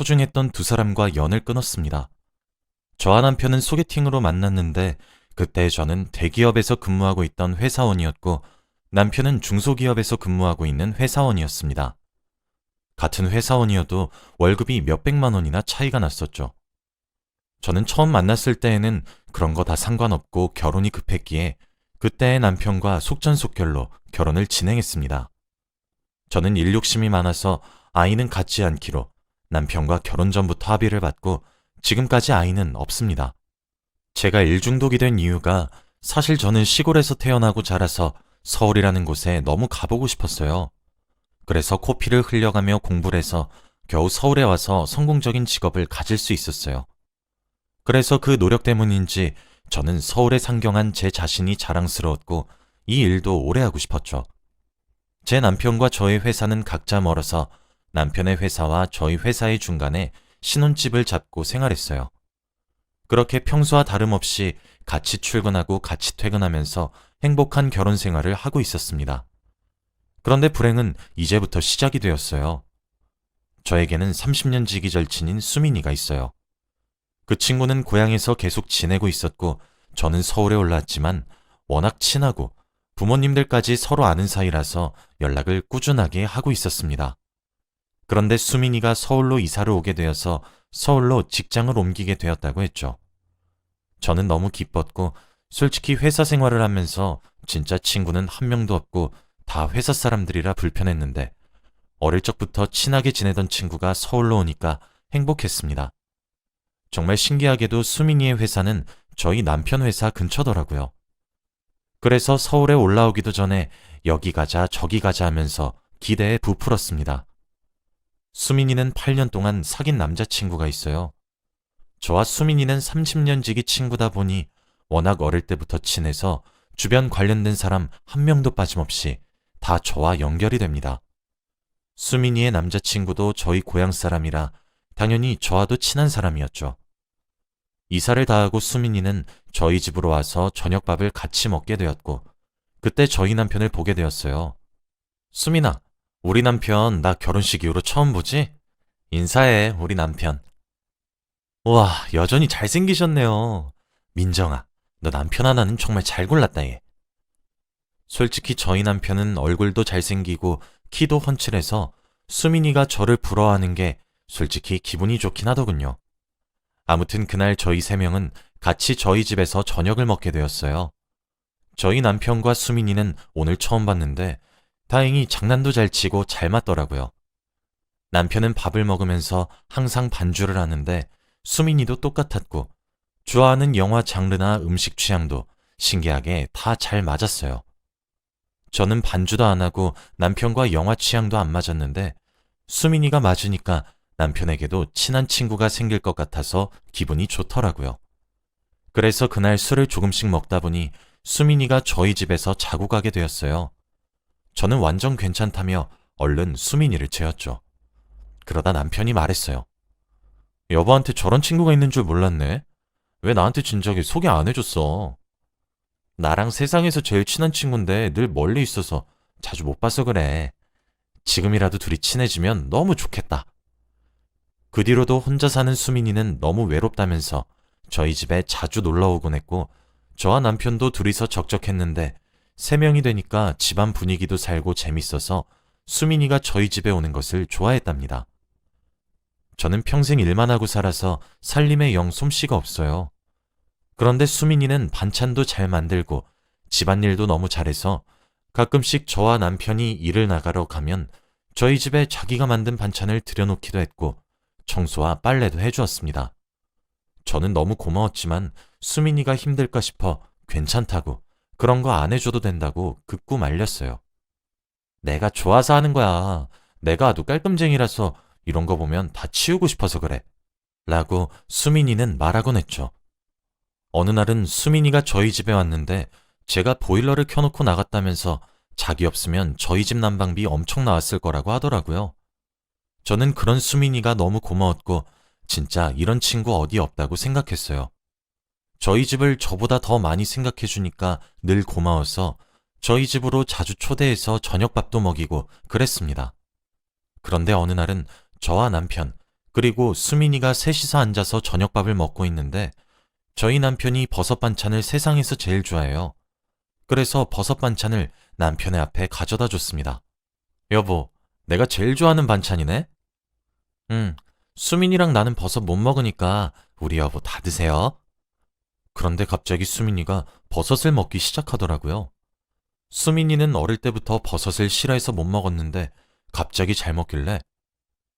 소중했던 두 사람과 연을 끊었습니다. 저와 남편은 소개팅으로 만났는데 그때 저는 대기업에서 근무하고 있던 회사원이었고 남편은 중소기업에서 근무하고 있는 회사원이었습니다. 같은 회사원이어도 월급이 몇백만 원이나 차이가 났었죠. 저는 처음 만났을 때에는 그런 거 다 상관없고 결혼이 급했기에 그때의 남편과 속전속결로 결혼을 진행했습니다. 저는 일 욕심이 많아서 아이는 갖지 않기로 남편과 결혼 전부터 합의를 받고 지금까지 아이는 없습니다. 제가 일중독이 된 이유가 사실 저는 시골에서 태어나고 자라서 서울이라는 곳에 너무 가보고 싶었어요. 그래서 코피를 흘려가며 공부를 해서 겨우 서울에 와서 성공적인 직업을 가질 수 있었어요. 그래서 그 노력 때문인지 저는 서울에 상경한 제 자신이 자랑스러웠고 이 일도 오래 하고 싶었죠. 제 남편과 저의 회사는 각자 멀어서 남편의 회사와 저희 회사의 중간에 신혼집을 잡고 생활했어요. 그렇게 평소와 다름없이 같이 출근하고 같이 퇴근하면서 행복한 결혼 생활을 하고 있었습니다. 그런데 불행은 이제부터 시작이 되었어요. 저에게는 30년 지기 절친인 수민이가 있어요. 그 친구는 고향에서 계속 지내고 있었고 저는 서울에 올라왔지만 워낙 친하고 부모님들까지 서로 아는 사이라서 연락을 꾸준하게 하고 있었습니다. 그런데 수민이가 서울로 이사를 오게 되어서 서울로 직장을 옮기게 되었다고 했죠. 저는 너무 기뻤고 솔직히 회사 생활을 하면서 진짜 친구는 한 명도 없고 다 회사 사람들이라 불편했는데 어릴 적부터 친하게 지내던 친구가 서울로 오니까 행복했습니다. 정말 신기하게도 수민이의 회사는 저희 남편 회사 근처더라고요. 그래서 서울에 올라오기도 전에 여기 가자 저기 가자 하면서 기대에 부풀었습니다. 수민이는 8년 동안 사귄 남자친구가 있어요. 저와 수민이는 30년 지기 친구다 보니 워낙 어릴 때부터 친해서 주변 관련된 사람 한 명도 빠짐없이 다 저와 연결이 됩니다. 수민이의 남자친구도 저희 고향 사람이라 당연히 저와도 친한 사람이었죠. 이사를 다 하고 수민이는 저희 집으로 와서 저녁밥을 같이 먹게 되었고, 그때 저희 남편을 보게 되었어요. 수민아, 우리 남편 나 결혼식 이후로 처음 보지? 인사해, 우리 남편. 우와, 여전히 잘생기셨네요. 민정아, 너 남편 하나는 정말 잘 골랐다, 얘. 솔직히 저희 남편은 얼굴도 잘생기고 키도 훤칠해서 수민이가 저를 부러워하는 게 솔직히 기분이 좋긴 하더군요. 아무튼 그날 저희 세 명은 같이 저희 집에서 저녁을 먹게 되었어요. 저희 남편과 수민이는 오늘 처음 봤는데 다행히 장난도 잘 치고 잘 맞더라고요. 남편은 밥을 먹으면서 항상 반주를 하는데 수민이도 똑같았고 좋아하는 영화 장르나 음식 취향도 신기하게 다 잘 맞았어요. 저는 반주도 안 하고 남편과 영화 취향도 안 맞았는데 수민이가 맞으니까 남편에게도 친한 친구가 생길 것 같아서 기분이 좋더라고요. 그래서 그날 술을 조금씩 먹다 보니 수민이가 저희 집에서 자고 가게 되었어요. 저는 완전 괜찮다며 얼른 수민이를 재웠죠. 그러다 남편이 말했어요. 여보한테 저런 친구가 있는 줄 몰랐네. 왜 나한테 진작에 소개 안 해줬어? 나랑 세상에서 제일 친한 친구인데 늘 멀리 있어서 자주 못 봐서 그래. 지금이라도 둘이 친해지면 너무 좋겠다. 그 뒤로도 혼자 사는 수민이는 너무 외롭다면서 저희 집에 자주 놀러 오곤 했고 저와 남편도 둘이서 적적했는데 세 명이 되니까 집안 분위기도 살고 재밌어서 수민이가 저희 집에 오는 것을 좋아했답니다. 저는 평생 일만 하고 살아서 살림에 영 솜씨가 없어요. 그런데 수민이는 반찬도 잘 만들고 집안일도 너무 잘해서 가끔씩 저와 남편이 일을 나가러 가면 저희 집에 자기가 만든 반찬을 들여놓기도 했고 청소와 빨래도 해주었습니다. 저는 너무 고마웠지만 수민이가 힘들까 싶어 괜찮다고 그런 거 안 해줘도 된다고 극구 말렸어요. 내가 좋아서 하는 거야. 내가 아주 깔끔쟁이라서 이런 거 보면 다 치우고 싶어서 그래. 라고 수민이는 말하곤 했죠. 어느 날은 수민이가 저희 집에 왔는데 제가 보일러를 켜놓고 나갔다면서 자기 없으면 저희 집 난방비 엄청 나왔을 거라고 하더라고요. 저는 그런 수민이가 너무 고마웠고 진짜 이런 친구 어디 없다고 생각했어요. 저희 집을 저보다 더 많이 생각해 주니까 늘 고마워서 저희 집으로 자주 초대해서 저녁밥도 먹이고 그랬습니다. 그런데 어느 날은 저와 남편, 그리고 수민이가 셋이서 앉아서 저녁밥을 먹고 있는데 저희 남편이 버섯 반찬을 세상에서 제일 좋아해요. 그래서 버섯 반찬을 남편의 앞에 가져다 줬습니다. 여보, 내가 제일 좋아하는 반찬이네? 응, 수민이랑 나는 버섯 못 먹으니까 우리 여보 다 드세요. 그런데 갑자기 수민이가 버섯을 먹기 시작하더라고요. 수민이는 어릴 때부터 버섯을 싫어해서 못 먹었는데 갑자기 잘 먹길래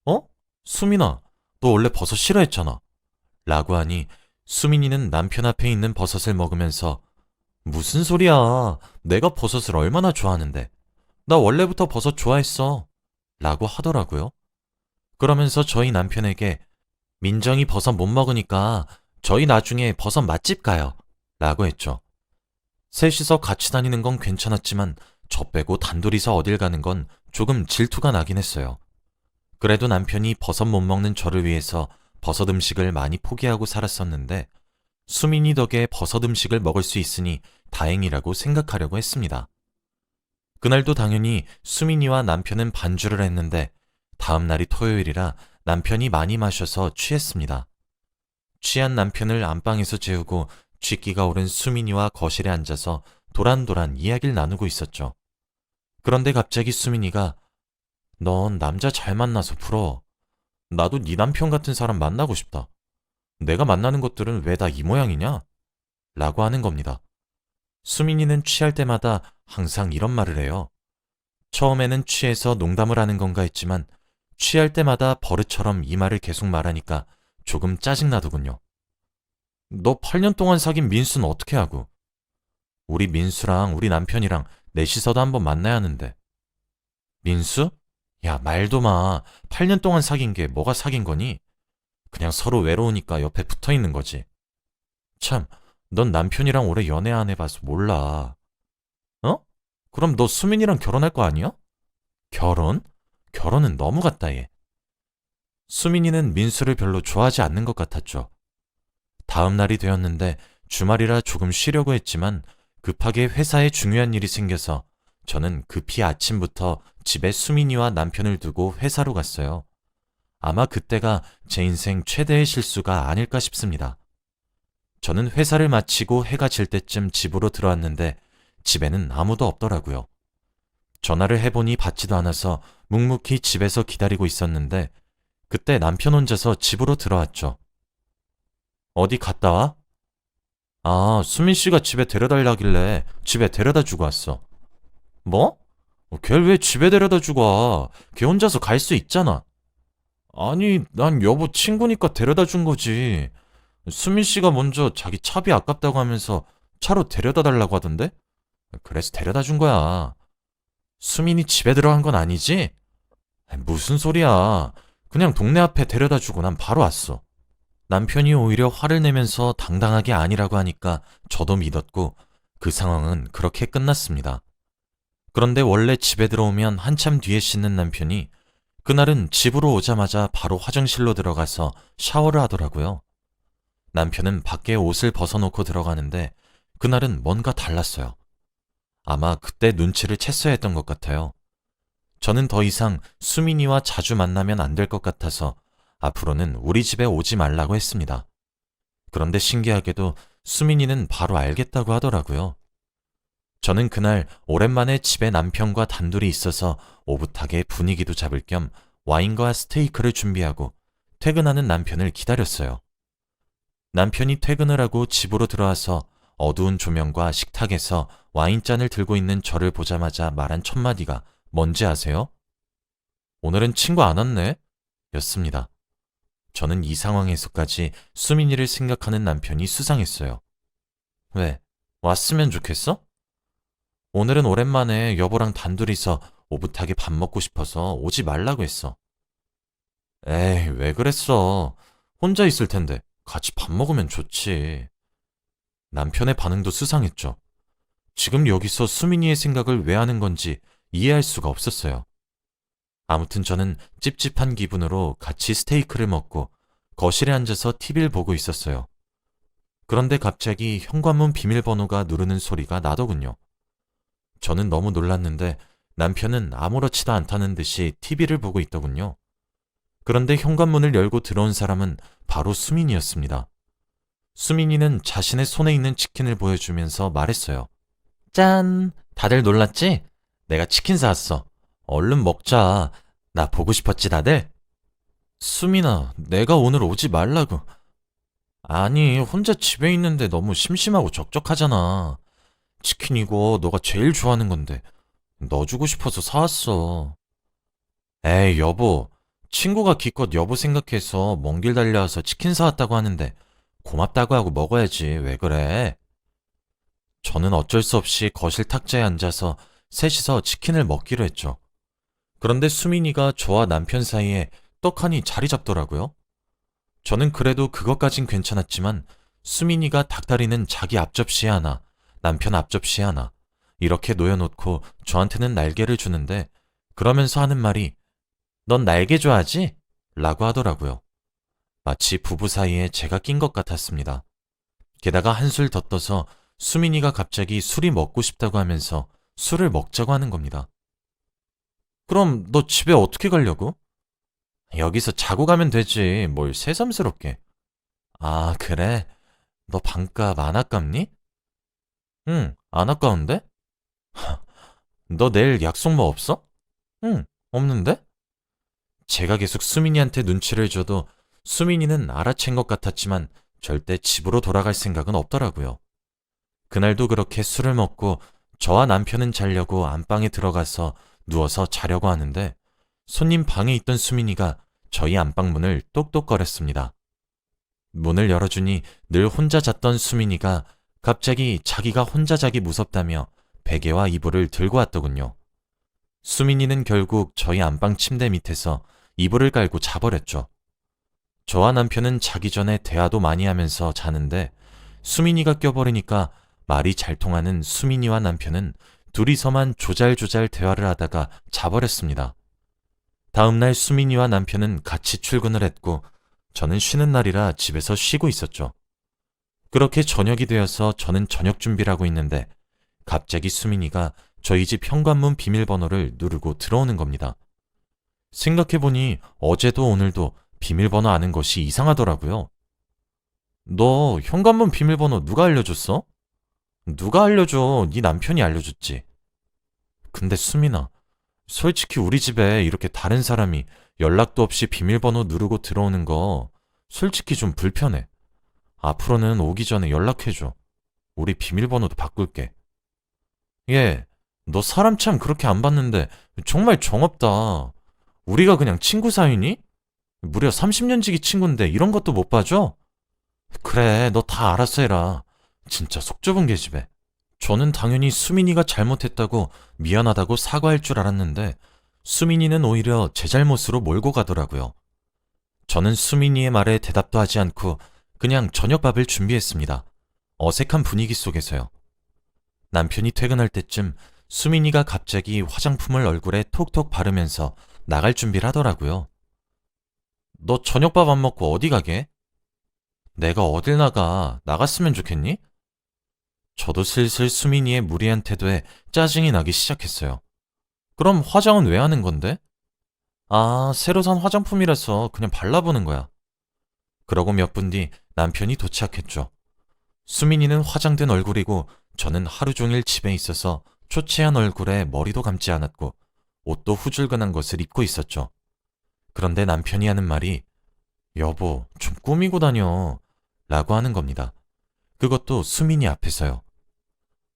어? 수민아, 너 원래 버섯 싫어했잖아. 라고 하니 수민이는 남편 앞에 있는 버섯을 먹으면서 무슨 소리야. 내가 버섯을 얼마나 좋아하는데. 나 원래부터 버섯 좋아했어. 라고 하더라고요. 그러면서 저희 남편에게 민정이 버섯 못 먹으니까 저희 나중에 버섯 맛집 가요. 라고 했죠. 셋이서 같이 다니는 건 괜찮았지만 저 빼고 단둘이서 어딜 가는 건 조금 질투가 나긴 했어요. 그래도 남편이 버섯 못 먹는 저를 위해서 버섯 음식을 많이 포기하고 살았었는데 수민이 덕에 버섯 음식을 먹을 수 있으니 다행이라고 생각하려고 했습니다. 그날도 당연히 수민이와 남편은 반주를 했는데 다음 날이 토요일이라 남편이 많이 마셔서 취했습니다. 취한 남편을 안방에서 재우고 쥐기가 오른 수민이와 거실에 앉아서 도란도란 이야기를 나누고 있었죠. 그런데 갑자기 수민이가 넌 남자 잘 만나서 부러워. 나도 네 남편 같은 사람 만나고 싶다. 내가 만나는 것들은 왜 다 이 모양이냐? 라고 하는 겁니다. 수민이는 취할 때마다 항상 이런 말을 해요. 처음에는 취해서 농담을 하는 건가 했지만 취할 때마다 버릇처럼 이 말을 계속 말하니까 조금 짜증나더군요. 너 8년 동안 사귄 민수는 어떻게 하고? 우리 민수랑 우리 남편이랑 넷이서도 한번 만나야 하는데. 민수? 야, 말도 마. 8년 동안 사귄 게 뭐가 사귄 거니? 그냥 서로 외로우니까 옆에 붙어 있는 거지. 참, 넌 남편이랑 오래 연애 안 해봐서 몰라. 어? 그럼 너 수민이랑 결혼할 거 아니야? 결혼? 결혼은 너무 같다, 얘. 수민이는 민수를 별로 좋아하지 않는 것 같았죠. 다음 날이 되었는데 주말이라 조금 쉬려고 했지만 급하게 회사에 중요한 일이 생겨서 저는 급히 아침부터 집에 수민이와 남편을 두고 회사로 갔어요. 아마 그때가 제 인생 최대의 실수가 아닐까 싶습니다. 저는 회사를 마치고 해가 질 때쯤 집으로 들어왔는데 집에는 아무도 없더라고요. 전화를 해보니 받지도 않아서 묵묵히 집에서 기다리고 있었는데 그때 남편 혼자서 집으로 들어왔죠. 어디 갔다 와? 아, 수민 씨가 집에 데려달라길래 집에 데려다 주고 왔어. 뭐? 걔를 왜 집에 데려다 주고 와? 걔 혼자서 갈 수 있잖아. 아니, 난 여보 친구니까 데려다 준 거지. 수민 씨가 먼저 자기 차비 아깝다고 하면서 차로 데려다 달라고 하던데? 그래서 데려다 준 거야. 수민이 집에 들어간 건 아니지? 무슨 소리야. 그냥 동네 앞에 데려다 주고 난 바로 왔어. 남편이 오히려 화를 내면서 당당하게 아니라고 하니까 저도 믿었고 그 상황은 그렇게 끝났습니다. 그런데 원래 집에 들어오면 한참 뒤에 씻는 남편이 그날은 집으로 오자마자 바로 화장실로 들어가서 샤워를 하더라고요. 남편은 밖에 옷을 벗어놓고 들어가는데 그날은 뭔가 달랐어요. 아마 그때 눈치를 챘어야 했던 것 같아요. 저는 더 이상 수민이와 자주 만나면 안 될 것 같아서 앞으로는 우리 집에 오지 말라고 했습니다. 그런데 신기하게도 수민이는 바로 알겠다고 하더라고요. 저는 그날 오랜만에 집에 남편과 단둘이 있어서 오붓하게 분위기도 잡을 겸 와인과 스테이크를 준비하고 퇴근하는 남편을 기다렸어요. 남편이 퇴근을 하고 집으로 들어와서 어두운 조명과 식탁에서 와인잔을 들고 있는 저를 보자마자 말한 첫 마디가 뭔지 아세요? 오늘은 친구 안 왔네? 였습니다. 저는 이 상황에서까지 수민이를 생각하는 남편이 수상했어요. 왜? 왔으면 좋겠어? 오늘은 오랜만에 여보랑 단둘이서 오붓하게 밥 먹고 싶어서 오지 말라고 했어. 에이, 왜 그랬어? 혼자 있을 텐데 같이 밥 먹으면 좋지. 남편의 반응도 수상했죠. 지금 여기서 수민이의 생각을 왜 하는 건지 이해할 수가 없었어요. 아무튼 저는 찝찝한 기분으로 같이 스테이크를 먹고 거실에 앉아서 TV를 보고 있었어요. 그런데 갑자기 현관문 비밀번호가 누르는 소리가 나더군요. 저는 너무 놀랐는데 남편은 아무렇지도 않다는 듯이 TV를 보고 있더군요. 그런데 현관문을 열고 들어온 사람은 바로 수민이었습니다. 수민이는 자신의 손에 있는 치킨을 보여주면서 말했어요. 짠! 다들 놀랐지? 내가 치킨 사왔어. 얼른 먹자. 나 보고 싶었지, 다들? 수민아, 내가 오늘 오지 말라고. 아니, 혼자 집에 있는데 너무 심심하고 적적하잖아. 치킨 이고 너가 제일 좋아하는 건데 너 주고 싶어서 사왔어. 에이, 여보. 친구가 기껏 여보 생각해서 먼 길 달려와서 치킨 사왔다고 하는데 고맙다고 하고 먹어야지. 왜 그래? 저는 어쩔 수 없이 거실 탁자에 앉아서 셋이서 치킨을 먹기로 했죠. 그런데 수민이가 저와 남편 사이에 떡하니 자리 잡더라고요. 저는 그래도 그것까진 괜찮았지만 수민이가 닭다리는 자기 앞접시에 하나, 남편 앞접시에 하나, 이렇게 놓여놓고 저한테는 날개를 주는데 그러면서 하는 말이 넌 날개 좋아하지? 라고 하더라고요. 마치 부부 사이에 제가 낀 것 같았습니다. 게다가 한술 더 떠서 수민이가 갑자기 술이 먹고 싶다고 하면서 술을 먹자고 하는 겁니다. 그럼 너 집에 어떻게 가려고? 여기서 자고 가면 되지. 뭘 새삼스럽게. 아, 그래? 너 방값 안 아깝니? 응, 안 아까운데? 하, 너 내일 약속 뭐 없어? 응, 없는데? 제가 계속 수민이한테 눈치를 줘도 수민이는 알아챈 것 같았지만 절대 집으로 돌아갈 생각은 없더라고요. 그날도 그렇게 술을 먹고 저와 남편은 자려고 안방에 들어가서 누워서 자려고 하는데 손님 방에 있던 수민이가 저희 안방 문을 똑똑거렸습니다. 문을 열어주니 늘 혼자 잤던 수민이가 갑자기 자기가 혼자 자기 무섭다며 베개와 이불을 들고 왔더군요. 수민이는 결국 저희 안방 침대 밑에서 이불을 깔고 자버렸죠. 저와 남편은 자기 전에 대화도 많이 하면서 자는데 수민이가 껴버리니까 말이 잘 통하는 수민이와 남편은 둘이서만 조잘조잘 대화를 하다가 자버렸습니다. 다음날 수민이와 남편은 같이 출근을 했고 저는 쉬는 날이라 집에서 쉬고 있었죠. 그렇게 저녁이 되어서 저는 저녁 준비를 하고 있는데 갑자기 수민이가 저희 집 현관문 비밀번호를 누르고 들어오는 겁니다. 생각해보니 어제도 오늘도 비밀번호 아는 것이 이상하더라고요. 너 현관문 비밀번호 누가 알려줬어? 누가 알려줘? 네 남편이 알려줬지. 근데 수민아, 솔직히 우리 집에 이렇게 다른 사람이 연락도 없이 비밀번호 누르고 들어오는 거 솔직히 좀 불편해. 앞으로는 오기 전에 연락해줘. 우리 비밀번호도 바꿀게. 예, 너 사람 참 그렇게 안 봤는데 정말 정없다. 우리가 그냥 친구 사이니? 무려 30년 지기 친구인데 이런 것도 못 봐줘? 그래, 너 다 알아서 해라. 진짜 속 좁은 계집애. 저는 당연히 수민이가 잘못했다고 미안하다고 사과할 줄 알았는데 수민이는 오히려 제 잘못으로 몰고 가더라고요. 저는 수민이의 말에 대답도 하지 않고 그냥 저녁밥을 준비했습니다. 어색한 분위기 속에서요. 남편이 퇴근할 때쯤 수민이가 갑자기 화장품을 얼굴에 톡톡 바르면서 나갈 준비를 하더라고요. 너 저녁밥 안 먹고 어디 가게? 내가 어딜 나가? 나갔으면 좋겠니? 저도 슬슬 수민이의 무리한 태도에 짜증이 나기 시작했어요. 그럼 화장은 왜 하는 건데? 아, 새로 산 화장품이라서 그냥 발라보는 거야. 그러고 몇 분 뒤 남편이 도착했죠. 수민이는 화장된 얼굴이고 저는 하루 종일 집에 있어서 초췌한 얼굴에 머리도 감지 않았고 옷도 후줄근한 것을 입고 있었죠. 그런데 남편이 하는 말이 여보, 좀 꾸미고 다녀. 라고 하는 겁니다. 그것도 수민이 앞에서요.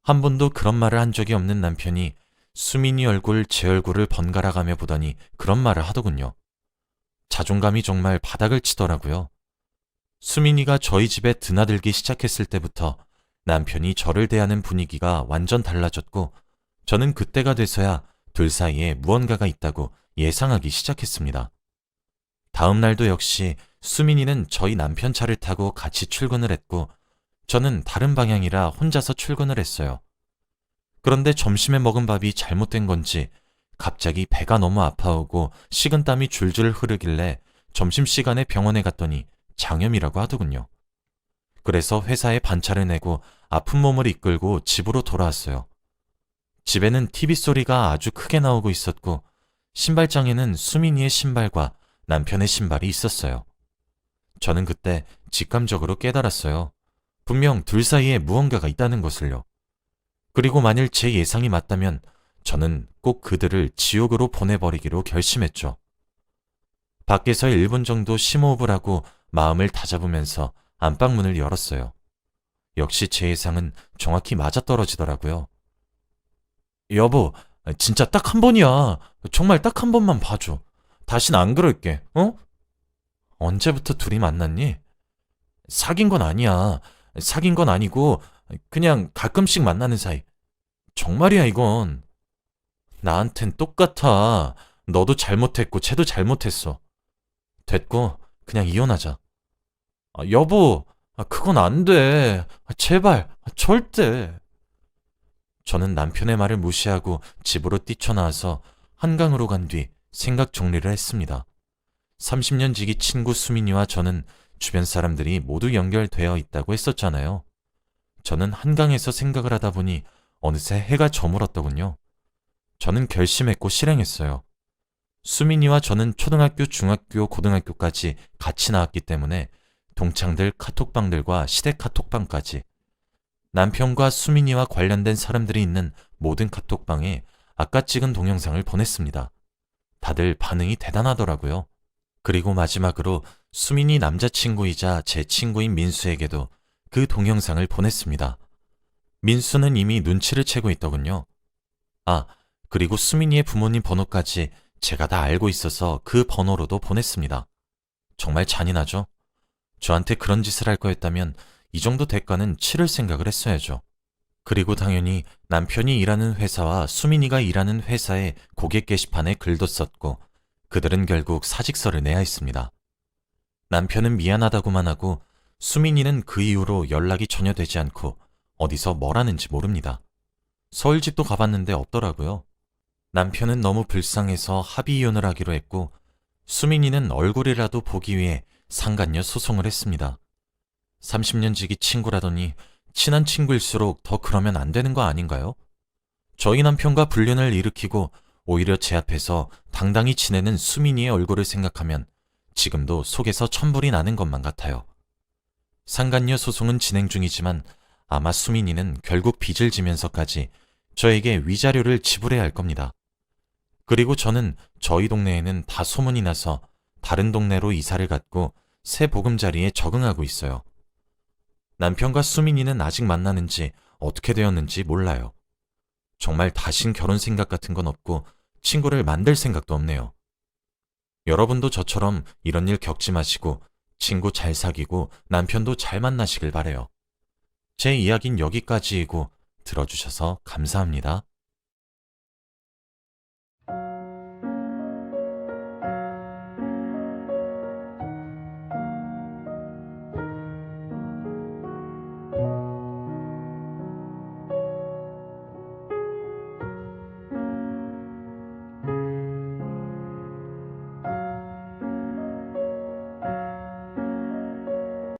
한 번도 그런 말을 한 적이 없는 남편이 수민이 얼굴 제 얼굴을 번갈아 가며 보더니 그런 말을 하더군요. 자존감이 정말 바닥을 치더라고요. 수민이가 저희 집에 드나들기 시작했을 때부터 남편이 저를 대하는 분위기가 완전 달라졌고 저는 그때가 돼서야 둘 사이에 무언가가 있다고 예상하기 시작했습니다. 다음 날도 역시 수민이는 저희 남편 차를 타고 같이 출근을 했고 저는 다른 방향이라 혼자서 출근을 했어요. 그런데 점심에 먹은 밥이 잘못된 건지 갑자기 배가 너무 아파오고 식은땀이 줄줄 흐르길래 점심시간에 병원에 갔더니 장염이라고 하더군요. 그래서 회사에 반차를 내고 아픈 몸을 이끌고 집으로 돌아왔어요. 집에는 TV 소리가 아주 크게 나오고 있었고 신발장에는 수민이의 신발과 남편의 신발이 있었어요. 저는 그때 직감적으로 깨달았어요. 분명 둘 사이에 무언가가 있다는 것을요. 그리고 만일 제 예상이 맞다면 저는 꼭 그들을 지옥으로 보내버리기로 결심했죠. 밖에서 1분 정도 심호흡을 하고 마음을 다잡으면서 안방문을 열었어요. 역시 제 예상은 정확히 맞아떨어지더라고요. 여보, 진짜 딱 한 번이야. 정말 딱 한 번만 봐줘. 다신 안 그럴게, 어? 언제부터 둘이 만났니? 사귄 건 아니야. 사귄 건 아니고, 그냥 가끔씩 만나는 사이. 정말이야, 이건. 나한텐 똑같아. 너도 잘못했고, 쟤도 잘못했어. 됐고, 그냥 이혼하자. 아, 여보, 아, 그건 안 돼. 아, 제발, 아, 절대. 저는 남편의 말을 무시하고 집으로 뛰쳐나와서 한강으로 간 뒤 생각 정리를 했습니다. 30년 지기 친구 수민이와 저는 주변 사람들이 모두 연결되어 있다고 했었잖아요. 저는 한강에서 생각을 하다 보니 어느새 해가 저물었더군요. 저는 결심했고 실행했어요. 수민이와 저는 초등학교, 중학교, 고등학교까지 같이 나왔기 때문에 동창들 카톡방들과 시댁 카톡방까지 남편과 수민이와 관련된 사람들이 있는 모든 카톡방에 아까 찍은 동영상을 보냈습니다. 다들 반응이 대단하더라고요. 그리고 마지막으로 수민이 남자친구이자 제 친구인 민수에게도 그 동영상을 보냈습니다. 민수는 이미 눈치를 채고 있더군요. 아, 그리고 수민이의 부모님 번호까지 제가 다 알고 있어서 그 번호로도 보냈습니다. 정말 잔인하죠? 저한테 그런 짓을 할 거였다면 이 정도 대가는 치를 생각을 했어야죠. 그리고 당연히 남편이 일하는 회사와 수민이가 일하는 회사의 고객 게시판에 글도 썼고 그들은 결국 사직서를 내야 했습니다. 남편은 미안하다고만 하고 수민이는 그 이후로 연락이 전혀 되지 않고 어디서 뭘 하는지 모릅니다. 서울집도 가봤는데 없더라고요. 남편은 너무 불쌍해서 합의 이혼을 하기로 했고 수민이는 얼굴이라도 보기 위해 상간녀 소송을 했습니다. 30년 지기 친구라더니 친한 친구일수록 더 그러면 안 되는 거 아닌가요? 저희 남편과 불륜을 일으키고 오히려 제 앞에서 당당히 지내는 수민이의 얼굴을 생각하면 지금도 속에서 천불이 나는 것만 같아요. 상간녀 소송은 진행 중이지만 아마 수민이는 결국 빚을 지면서까지 저에게 위자료를 지불해야 할 겁니다. 그리고 저는 저희 동네에는 다 소문이 나서 다른 동네로 이사를 갔고 새 보금자리에 적응하고 있어요. 남편과 수민이는 아직 만나는지 어떻게 되었는지 몰라요. 정말 다신 결혼 생각 같은 건 없고 친구를 만들 생각도 없네요. 여러분도 저처럼 이런 일 겪지 마시고 친구 잘 사귀고 남편도 잘 만나시길 바래요. 제 이야기는 여기까지이고 들어주셔서 감사합니다.